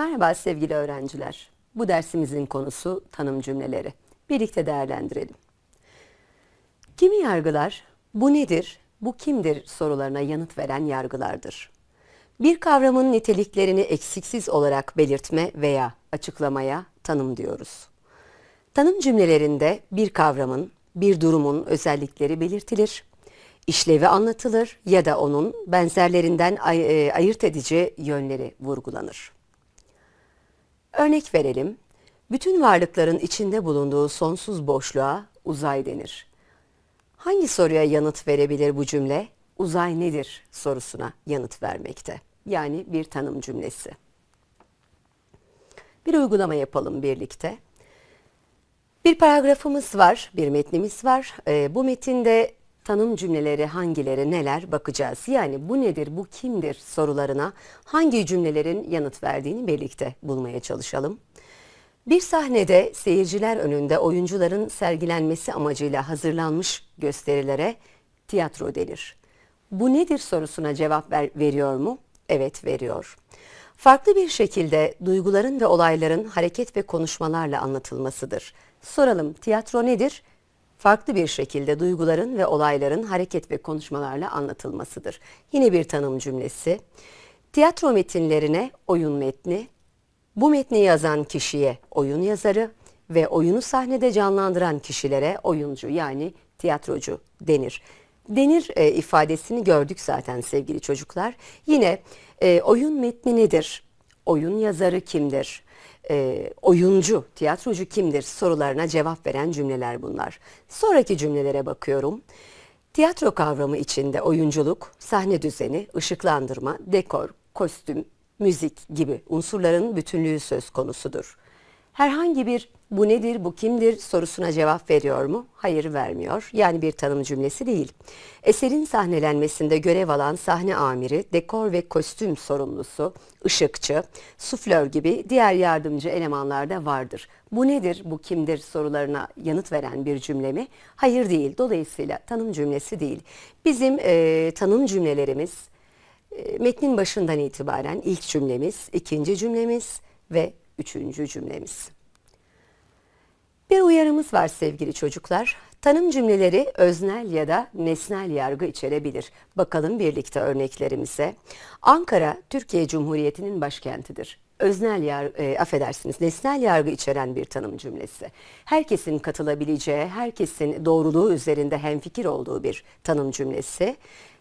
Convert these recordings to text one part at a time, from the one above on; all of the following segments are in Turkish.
Merhaba sevgili öğrenciler. Bu dersimizin konusu tanım cümleleri. Birlikte değerlendirelim. Kimi yargılar bu nedir, bu kimdir sorularına yanıt veren yargılardır. Bir kavramın niteliklerini eksiksiz olarak belirtme veya açıklamaya tanım diyoruz. Tanım cümlelerinde bir kavramın, bir durumun özellikleri belirtilir, işlevi anlatılır ya da onun benzerlerinden ay- e, ayırt edici yönleri vurgulanır. Örnek verelim. Bütün varlıkların içinde bulunduğu sonsuz boşluğa uzay denir. Hangi soruya yanıt verebilir bu cümle? Uzay nedir sorusuna yanıt vermekte. Yani bir tanım cümlesi. Bir uygulama yapalım birlikte. Bir paragrafımız var, bir metnimiz var. Ee, bu metinde tanım cümleleri hangileri, neler bakacağız. Yani bu nedir, bu kimdir sorularına hangi cümlelerin yanıt verdiğini birlikte bulmaya çalışalım. Bir sahnede seyirciler önünde oyuncuların sergilenmesi amacıyla hazırlanmış gösterilere tiyatro denir. Bu nedir sorusuna cevap ver, veriyor mu? Evet veriyor. Farklı bir şekilde duyguların ve olayların hareket ve konuşmalarla anlatılmasıdır. Soralım tiyatro nedir? Farklı bir şekilde duyguların ve olayların hareket ve konuşmalarla anlatılmasıdır. Yine bir tanım cümlesi. Tiyatro metinlerine oyun metni, bu metni yazan kişiye oyun yazarı ve oyunu sahnede canlandıran kişilere oyuncu yani tiyatrocu denir. Denir e, ifadesini gördük zaten sevgili çocuklar. Yine e, oyun metni nedir? Oyun yazarı kimdir? E, oyuncu, tiyatrocu kimdir sorularına cevap veren cümleler bunlar. Sonraki cümlelere bakıyorum. Tiyatro kavramı içinde oyunculuk, sahne düzeni, ışıklandırma, dekor, kostüm, müzik gibi unsurların bütünlüğü söz konusudur. Herhangi bir bu nedir, bu kimdir sorusuna cevap veriyor mu? Hayır vermiyor. Yani bir tanım cümlesi değil. Eserin sahnelenmesinde görev alan sahne amiri, dekor ve kostüm sorumlusu, ışıkçı, suflör gibi diğer yardımcı elemanlar da vardır. Bu nedir, bu kimdir sorularına yanıt veren bir cümle mi? Hayır değil. Dolayısıyla tanım cümlesi değil. Bizim eee, tanım cümlelerimiz e, metnin başından itibaren ilk cümlemiz, ikinci cümlemiz ve üçüncü cümlemiz. Bir uyarımız var sevgili çocuklar. Tanım cümleleri öznel ya da nesnel yargı içerebilir. Bakalım birlikte örneklerimize. Ankara, Türkiye Cumhuriyeti'nin başkentidir. Öznel yar, e, affedersiniz, nesnel yargı içeren bir tanım cümlesi. Herkesin katılabileceği, herkesin doğruluğu üzerinde hemfikir olduğu bir tanım cümlesi.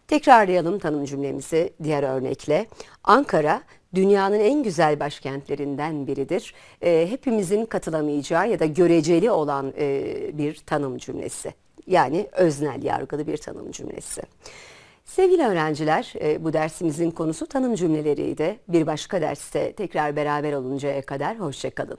Tekrarlayalım tanım cümlemizi diğer örnekle. Ankara dünyanın en güzel başkentlerinden biridir. Ee, hepimizin katılamayacağı ya da göreceli olan e, bir tanım cümlesi. Yani öznel yargılı bir tanım cümlesi. Sevgili öğrenciler, e, bu dersimizin konusu tanım cümleleriydi. Bir başka derste tekrar beraber oluncaya kadar hoşçakalın.